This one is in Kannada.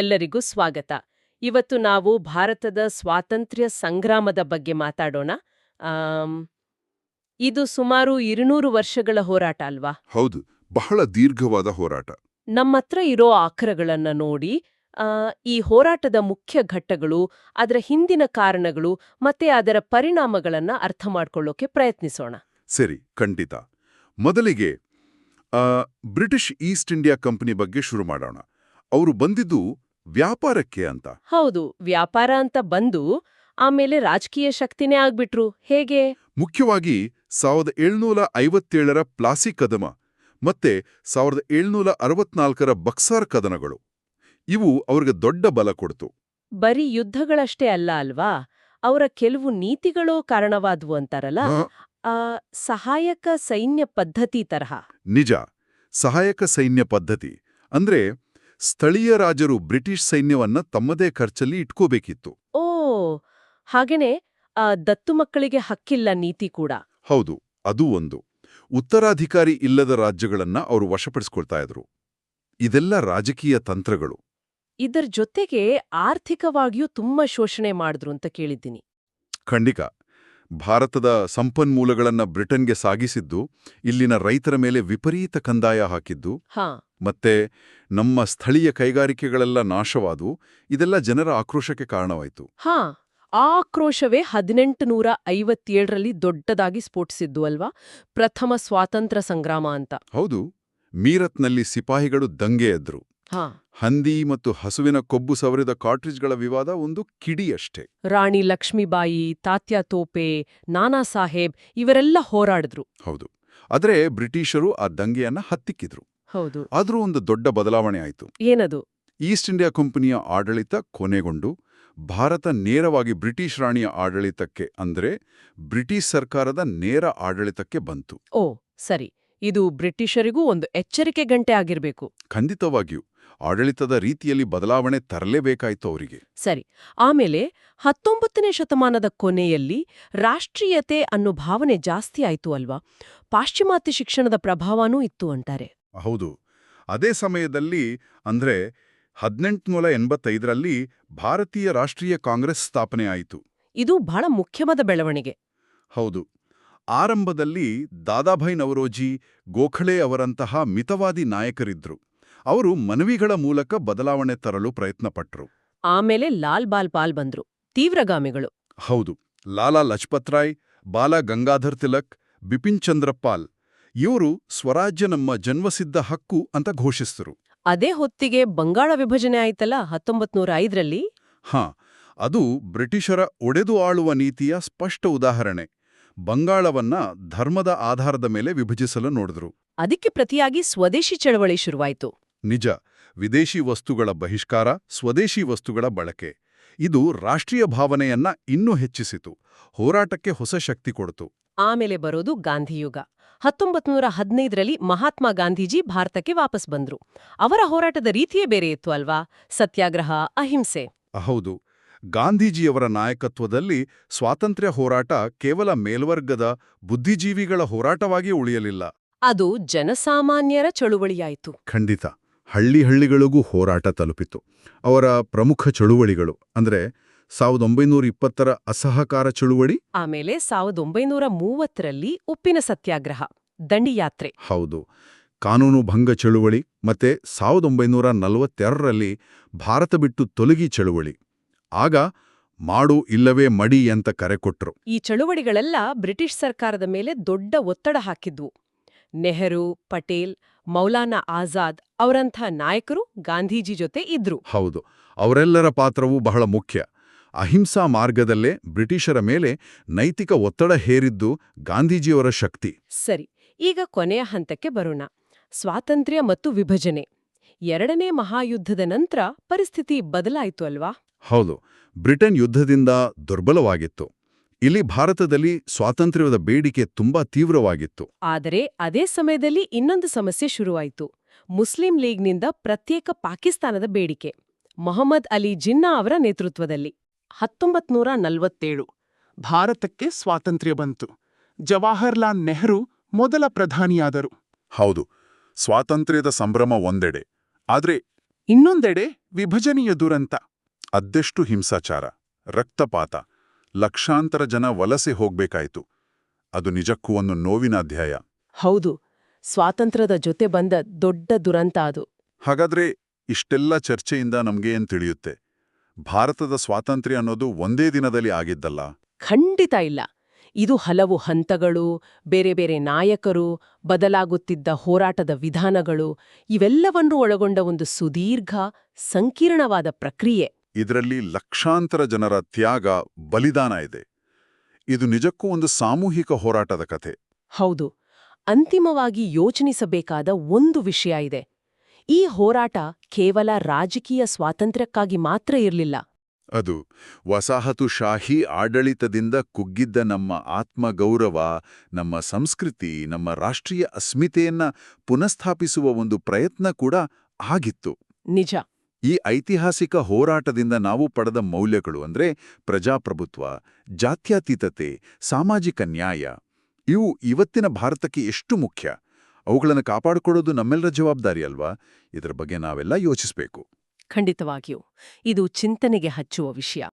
ಎಲ್ಲರಿಗೂ ಸ್ವಾಗತ. ಇವತ್ತು ನಾವು ಭಾರತದ ಸ್ವಾತಂತ್ರ್ಯ ಸಂಗ್ರಾಮದ ಬಗ್ಗೆ ಮಾತಾಡೋಣ. ಇದು ಸುಮಾರು ಇರುನೂರು ವರ್ಷಗಳ ಹೋರಾಟ ಅಲ್ವಾ? ಹೌದು ಬಹಳ ದೀರ್ಘವಾದ ಹೋರಾಟ. ನಮ್ಮತ್ರ ಇರೋ ಆಕರಗಳನ್ನ ನೋಡಿ ಈ ಹೋರಾಟದ ಮುಖ್ಯ ಘಟ್ಟಗಳು ಅದರ ಹಿಂದಿನ ಕಾರಣಗಳು ಮತ್ತೆ ಅದರ ಪರಿಣಾಮಗಳನ್ನ ಅರ್ಥ ಮಾಡ್ಕೊಳ್ಳೋಕೆ ಪ್ರಯತ್ನಿಸೋಣ. ಸರಿ ಖಂಡಿತ. ಮೊದಲಿಗೆ ಬ್ರಿಟಿಷ್ ಈಸ್ಟ್ ಇಂಡಿಯಾ ಕಂಪನಿ ಬಗ್ಗೆ ಶುರು ಮಾಡೋಣ. ಅವರು ಬಂದಿದ್ದು ವ್ಯಾಪಾರಕ್ಕೆ ಅಂತ. ಹೌದು ವ್ಯಾಪಾರ ಅಂತ ಬಂದು ಆಮೇಲೆ ರಾಜಕೀಯ ಶಕ್ತಿನೇ ಆಗ್ಬಿಟ್ರು. ಹೇಗೆ? ಮುಖ್ಯವಾಗಿ ಸಾವಿರದ ಏಳ್ನೂರ ಐವತ್ತೇಳರ ಪ್ಲಾಸಿ ಕದಮ ಮತ್ತೆ ಸಾವಿರದ ಏಳ್ನೂರ ಅರವತ್ನಾಲ್ಕರ ಬಕ್ಸಾರ್ ಕದನಗಳು. ಇವು ಅವ್ರಿಗೆ ದೊಡ್ಡ ಬಲ ಕೊಡ್ತು. ಬರೀ ಯುದ್ಧಗಳಷ್ಟೇ ಅಲ್ಲ ಅಲ್ವಾ? ಅವರ ಕೆಲವು ನೀತಿಗಳೋ ಕಾರಣವಾದವು ಅಂತಾರಲ್ಲ? ಆ, ಆ ಸಹಾಯಕ ಸೈನ್ಯ ಪದ್ಧತಿ ತರಹ. ನಿಜ ಸಹಾಯಕ ಸೈನ್ಯ ಪದ್ಧತಿ. ಅಂದ್ರೆ ಸ್ಥಳೀಯ ರಾಜರು ಬ್ರಿಟಿಷ್ ಸೈನ್ಯವನ್ನ ತಮ್ಮದೇ ಖರ್ಚಲ್ಲಿ ಇಟ್ಕೋಬೇಕಿತ್ತು. ಓ ಹಾಗೇನೆ ಆ ದತ್ತು ಮಕ್ಕಳಿಗೆ ಹಕ್ಕಿಲ್ಲ ನೀತಿ ಕೂಡ. ಹೌದು ಅದು ಒಂದು. ಉತ್ತರಾಧಿಕಾರಿ ಇಲ್ಲದ ರಾಜ್ಯಗಳನ್ನ ಅವರು ವಶಪಡಿಸ್ಕೊಳ್ತಾ ಇದ್ರು. ಇದೆಲ್ಲ ರಾಜಕೀಯ ತಂತ್ರಗಳು. ಇದರ ಜೊತೆಗೆ ಆರ್ಥಿಕವಾಗಿಯೂ ತುಂಬಾ ಶೋಷಣೆ ಮಾಡಿದ್ರು ಅಂತ ಕೇಳಿದ್ದೀನಿ. ಖಂಡಿತ. ಭಾರತದ ಸಂಪನ್ಮೂಲಗಳನ್ನ ಬ್ರಿಟನ್ಗೆ ಸಾಗಿಸಿದ್ದು ಇಲ್ಲಿನ ರೈತರ ಮೇಲೆ ವಿಪರೀತ ಕಂದಾಯ ಹಾಕಿದ್ದು ಹಾ. ಮತ್ತೆ ನಮ್ಮ ಸ್ಥಳೀಯ ಕೈಗಾರಿಕೆಗಳೆಲ್ಲ ನಾಶವಾದವು ಇದೆಲ್ಲ ಜನರ ಆಕ್ರೋಶಕ್ಕೆ ಕಾರಣವಾಯಿತು. ಹಾ ಆ ಆಕ್ರೋಶವೇ ಹದಿನೆಂಟು ನೂರ ಐವತ್ತೇಳರಲ್ಲಿ ದೊಡ್ಡದಾಗಿ ಸ್ಫೋಟಿಸಿದ್ದು ಅಲ್ವಾ? ಪ್ರಥಮ ಸ್ವಾತಂತ್ರ್ಯ ಸಂಗ್ರಾಮ ಅಂತ. ಹೌದು ಮೀರತ್ನಲ್ಲಿ ಸಿಪಾಹಿಗಳು ದಂಗೆ ಎದ್ರು. ಹಾ. ಹಂದಿ ಮತ್ತು ಹಸುವಿನ ಕೊಬ್ಬು ಸವರಿದ ಕಾಟ್ರಿಜ್ಗಳ ವಿವಾದ ಒಂದು ಕಿಡಿಯಷ್ಟೇ ರಾಣಿ ಲಕ್ಷ್ಮೀಬಾಯಿ ತಾತ್ಯಾ ತೋಪೆ ನಾನಾ ಸಾಹೇಬ್ ಇವರೆಲ್ಲ ಹೋರಾಡಿದ್ರು. ಹೌದು ಆದರೆ ಬ್ರಿಟಿಷರು ಆ ದಂಗೆಯನ್ನ ಹತ್ತಿಕ್ಕಿದ್ರು. ಹೌದು. ಆದರೂ ಒಂದು ದೊಡ್ಡ ಬದಲಾವಣೆ ಆಯಿತು. ಏನದು? ಈಸ್ಟ್ ಇಂಡಿಯಾ ಕಂಪನಿಯ ಆಡಳಿತ ಕೊನೆಗೊಂಡು ಭಾರತ ನೇರವಾಗಿ ಬ್ರಿಟಿಷ್ ರಾಣಿಯ ಆಡಳಿತಕ್ಕೆ ಅಂದ್ರೆ ಬ್ರಿಟಿಷ್ ಸರ್ಕಾರದ ನೇರ ಆಡಳಿತಕ್ಕೆ ಬಂತು. ಓ ಸರಿ. ಇದು ಬ್ರಿಟಿಷರಿಗೂ ಒಂದು ಎಚ್ಚರಿಕೆ ಗಂಟೆ ಆಗಿರಬೇಕು. ಖಂಡಿತವಾಗಿಯೂ. ಆಡಳಿತದ ರೀತಿಯಲ್ಲಿ ಬದಲಾವಣೆ ತರಲೇಬೇಕಾಯಿತು ಅವರಿಗೆ. ಸರಿ. ಆಮೇಲೆ ಹತ್ತೊಂಬತ್ತನೇ ಶತಮಾನದ ಕೊನೆಯಲ್ಲಿ ರಾಷ್ಟ್ರೀಯತೆ ಅನ್ನೋ ಭಾವನೆ ಜಾಸ್ತಿ ಆಯಿತು ಅಲ್ವಾ? ಪಾಶ್ಚಿಮಾತ್ಯ ಶಿಕ್ಷಣದ ಪ್ರಭಾವನೂ ಇತ್ತು ಅಂತಾರೆ. ಹೌದು. ಅದೇ ಸಮಯದಲ್ಲಿ ಅಂದ್ರೆ ಹದಿನೆಂಟುನೂರ ಎಂಬತ್ತೈದರಲ್ಲಿ ಭಾರತೀಯ ರಾಷ್ಟ್ರೀಯ ಕಾಂಗ್ರೆಸ್ ಸ್ಥಾಪನೆ ಆಯಿತು. ಇದು ಬಹಳ ಮುಖ್ಯವಾದ ಬೆಳವಣಿಗೆ. ಹೌದು. ಆರಂಭದಲ್ಲಿ ದಾದಾಭಾಯಿ ನವರೋಜಿ ಗೋಖಳೆ ಅವರಂತಹ ಮಿತವಾದಿ ನಾಯಕರಿದ್ರು. ಅವರು ಮನವಿಗಳ ಮೂಲಕ ಬದಲಾವಣೆ ತರಲು ಪ್ರಯತ್ನಪಟ್ರು. ಆಮೇಲೆ ಲಾಲ್ ಬಾಲ್ ಪಾಲ್ ಬಂದ್ರು. ತೀವ್ರಗಾಮಿಗಳು. ಹೌದು. ಲಾಲಾ ಲಜಪತ್ ರಾಯ್ ಬಾಲ ಗಂಗಾಧರ್ ತಿಲಕ್ ಬಿಪಿನ್ ಚಂದ್ರ ಪಾಲ್ ಇವರು ಸ್ವರಾಜ್ಯ ನಮ್ಮ ಜನ್ಮಸಿದ್ಧ ಹಕ್ಕು ಅಂತ ಘೋಷಿಸಿದರು. ಅದೇ ಹೊತ್ತಿಗೆ ಬಂಗಾಳ ವಿಭಜನೆ ಆಯ್ತಲ್ಲ ಹತ್ತೊಂಬತ್ ನೂರ ಐದರಲ್ಲಿ? ಹಾ ಅದು ಬ್ರಿಟಿಷರ ಒಡೆದು ಆಳುವ ನೀತಿಯ ಸ್ಪಷ್ಟ ಉದಾಹರಣೆ. ಬಂಗಾಳವನ್ನ ಧರ್ಮದ ಆಧಾರದ ಮೇಲೆ ವಿಭಜಿಸಲು ನೋಡಿದ್ರು. ಅದಕ್ಕೆ ಪ್ರತಿಯಾಗಿ ಸ್ವದೇಶಿ ಚಳವಳಿ ಶುರುವಾಯಿತು. ನಿಜ ವಿದೇಶಿ ವಸ್ತುಗಳ ಬಹಿಷ್ಕಾರ ಸ್ವದೇಶಿ ವಸ್ತುಗಳ ಬಳಕೆ. ಇದು ರಾಷ್ಟ್ರೀಯ ಭಾವನೆಯನ್ನ ಇನ್ನೂ ಹೆಚ್ಚಿಸಿತು. ಹೋರಾಟಕ್ಕೆ ಹೊಸ ಶಕ್ತಿ ಕೊಡ್ತು. ಆಮೇಲೆ ಬರೋದು ಗಾಂಧಿಯುಗ. ಹತ್ತೊಂಬತ್ ನೂರ ಹದಿನೈದರಲ್ಲಿ ಮಹಾತ್ಮ ಗಾಂಧೀಜಿ ಭಾರತಕ್ಕೆ ವಾಪಸ್ ಬಂದ್ರು. ಅವರ ಹೋರಾಟದ ರೀತಿಯೇ ಬೇರೆ ಇತ್ತು ಅಲ್ವಾ? ಸತ್ಯಾಗ್ರಹ ಅಹಿಂಸೆ. ಹೌದು. ಗಾಂಧೀಜಿಯವರ ನಾಯಕತ್ವದಲ್ಲಿ ಸ್ವಾತಂತ್ರ್ಯ ಹೋರಾಟ ಕೇವಲ ಮೇಲ್ವರ್ಗದ ಬುದ್ಧಿಜೀವಿಗಳ ಹೋರಾಟವಾಗಿ ಉಳಿಯಲಿಲ್ಲ. ಅದು ಜನಸಾಮಾನ್ಯರ ಚಳುವಳಿಯಾಯಿತು. ಖಂಡಿತ. ಹಳ್ಳಿ ಹಳ್ಳಿಗಳಿಗೂ ಹೋರಾಟ ತಲುಪಿತು. ಅವರ ಪ್ರಮುಖ ಚಳುವಳಿಗಳು ಅಂದ್ರೆ ಸಾವಿರದ ಒಂಬೈನೂರ ಇಪ್ಪತ್ತರ ಅಸಹಕಾರ ಚಳುವಳಿ? ಆಮೇಲೆ ಸಾವಿರದ ಒಂಬೈನೂರ ಮೂವತ್ತರಲ್ಲಿ ಉಪ್ಪಿನ ಸತ್ಯಾಗ್ರಹ ದಂಡಿಯಾತ್ರೆ. ಹೌದು. ಕಾನೂನು ಭಂಗ ಚಳುವಳಿ ಮತ್ತೆ ಸಾವಿರದ ಒಂಬೈನೂರ ನಲವತ್ತೆರಡರಲ್ಲಿ ಭಾರತ ಬಿಟ್ಟು ತೊಲಗಿ ಚಳುವಳಿ. ಆಗ ಮಾಡು ಇಲ್ಲವೇ ಮಡಿ ಅಂತ ಕರೆ ಕೊಟ್ರು. ಈ ಚಳುವಳಿಗಳೆಲ್ಲ ಬ್ರಿಟಿಷ್ ಸರ್ಕಾರದ ಮೇಲೆ ದೊಡ್ಡ ಒತ್ತಡ ಹಾಕಿದ್ವು. ನೆಹರು ಪಟೇಲ್ ಮೌಲಾನಾ ಆಜಾದ್ ಅವರಂಥ ನಾಯಕರು ಗಾಂಧೀಜಿ ಜೊತೆ ಇದ್ರು. ಹೌದು. ಅವರೆಲ್ಲರ ಪಾತ್ರವೂ ಬಹಳ ಮುಖ್ಯ. ಅಹಿಂಸಾ ಮಾರ್ಗದಲ್ಲೇ ಬ್ರಿಟಿಷರ ಮೇಲೆ ನೈತಿಕ ಒತ್ತಡ ಹೇರಿದ್ದು ಗಾಂಧೀಜಿಯವರ ಶಕ್ತಿ. ಸರಿ ಈಗ ಕೊನೆಯ ಹಂತಕ್ಕೆ ಬರೋಣ. ಸ್ವಾತಂತ್ರ್ಯ ಮತ್ತು ವಿಭಜನೆ. ಎರಡನೇ ಮಹಾಯುದ್ಧದ ನಂತರ ಪರಿಸ್ಥಿತಿ ಬದಲಾಯಿತು ಅಲ್ವಾ? ಹೌದು ಬ್ರಿಟನ್ ಯುದ್ಧದಿಂದ ದುರ್ಬಲವಾಗಿತ್ತು. ಇಲ್ಲಿ ಭಾರತದಲ್ಲಿ ಸ್ವಾತಂತ್ರ್ಯದ ಬೇಡಿಕೆ ತುಂಬಾ ತೀವ್ರವಾಗಿತ್ತು. ಆದರೆ ಅದೇ ಸಮಯದಲ್ಲಿ ಇನ್ನೊಂದು ಸಮಸ್ಯೆ ಶುರುವಾಯಿತು. ಮುಸ್ಲಿಂ ಲೀಗ್ನಿಂದ ಪ್ರತ್ಯೇಕ ಪಾಕಿಸ್ತಾನದ ಬೇಡಿಕೆ. ಮೊಹಮ್ಮದ್ ಅಲಿ ಜಿನ್ನಾ ಅವರ ನೇತೃತ್ವದಲ್ಲಿ. ಹತ್ತೊಂಬತ್ ನೂರ ನಲವತ್ತೇಳು ಭಾರತಕ್ಕೆ ಸ್ವಾತಂತ್ರ್ಯ ಬಂತು. ಜವಾಹರ್ಲಾಲ್ ನೆಹರು ಮೊದಲ ಪ್ರಧಾನಿಯಾದರು. ಹೌದು ಸ್ವಾತಂತ್ರ್ಯದ ಸಂಭ್ರಮ ಒಂದೆಡೆ ಆದರೆ ಇನ್ನೊಂದೆಡೆ ವಿಭಜನೆಯ ದುರಂತ. ಅದೆಷ್ಟು ಹಿಂಸಾಚಾರ ರಕ್ತಪಾತ ಲಕ್ಷಾಂತರ ಜನ ವಲಸೆ ಹೋಗ್ಬೇಕಾಯ್ತು. ಅದು ನಿಜಕ್ಕೂ ಒಂದು ನೋವಿನ ಅಧ್ಯಾಯ. ಹೌದು ಸ್ವಾತಂತ್ರ್ಯದ ಜೊತೆ ಬಂದ ದೊಡ್ಡ ದುರಂತ ಅದು. ಹಾಗಾದ್ರೆ ಇಷ್ಟೆಲ್ಲ ಚರ್ಚೆಯಿಂದ ನಮ್ಗೆ ಏನ್ ತಿಳಿಯುತ್ತೆ? ಭಾರತದ ಸ್ವಾತಂತ್ರ್ಯ ಅನ್ನೋದು ಒಂದೇ ದಿನದಲ್ಲಿ ಆಗಿದ್ದಲ್ಲ. ಖಂಡಿತ ಇಲ್ಲ. ಇದು ಹಲವು ಹಂತಗಳು ಬೇರೆ ಬೇರೆ ನಾಯಕರು ಬದಲಾಗುತ್ತಿದ್ದ ಹೋರಾಟದ ವಿಧಾನಗಳು ಇವೆಲ್ಲವನ್ನೂ ಒಳಗೊಂಡ ಒಂದು ಸುದೀರ್ಘ ಸಂಕೀರ್ಣವಾದ ಪ್ರಕ್ರಿಯೆ. ಇದರಲ್ಲಿ ಲಕ್ಷಾಂತರ ಜನರ ತ್ಯಾಗ ಬಲಿದಾನ ಇದೆ. ಇದು ನಿಜಕ್ಕೂ ಒಂದು ಸಾಮೂಹಿಕ ಹೋರಾಟದ ಕಥೆ. ಹೌದು. ಅಂತಿಮವಾಗಿ ಯೋಚನಿಸಬೇಕಾದ ಒಂದು ವಿಷಯ ಇದೆ. ಈ ಹೋರಾಟ ಕೇವಲ ರಾಜಕೀಯ ಸ್ವಾತಂತ್ರ್ಯಕ್ಕಾಗಿ ಮಾತ್ರ ಇರಲಿಲ್ಲ. ಅದು ವಸಾಹತುಶಾಹಿ ಆಡಳಿತದಿಂದ ಕುಗ್ಗಿದ್ದ ನಮ್ಮ ಆತ್ಮಗೌರವ ನಮ್ಮ ಸಂಸ್ಕೃತಿ ನಮ್ಮ ರಾಷ್ಟ್ರೀಯ ಅಸ್ಮಿತೆಯನ್ನ ಪುನಃಸ್ಥಾಪಿಸುವ ಒಂದು ಪ್ರಯತ್ನ ಕೂಡ ಆಗಿತ್ತು. ನಿಜ. ಈ ಐತಿಹಾಸಿಕ ಹೋರಾಟದಿಂದ ನಾವು ಪಡೆದ ಮೌಲ್ಯಗಳು ಅಂದ್ರೆ ಪ್ರಜಾಪ್ರಭುತ್ವ ಜಾತ್ಯತೀತತೆ ಸಾಮಾಜಿಕ ನ್ಯಾಯ ಇವು ಇವತ್ತಿನ ಭಾರತಕ್ಕೆ ಎಷ್ಟು ಮುಖ್ಯ? ಅವುಗಳನ್ನು ಕಾಪಾಡಿಕೊಳ್ಳೋದು ನಮ್ಮೆಲ್ಲರ ಜವಾಬ್ದಾರಿ ಅಲ್ವಾ? ಇದರ ಬಗ್ಗೆ ನಾವೆಲ್ಲ ಯೋಚಿಸಬೇಕು. ಖಂಡಿತವಾಗಿಯೂ. ಇದು ಚಿಂತನೆಗೆ ಹಚ್ಚುವ ವಿಷಯ.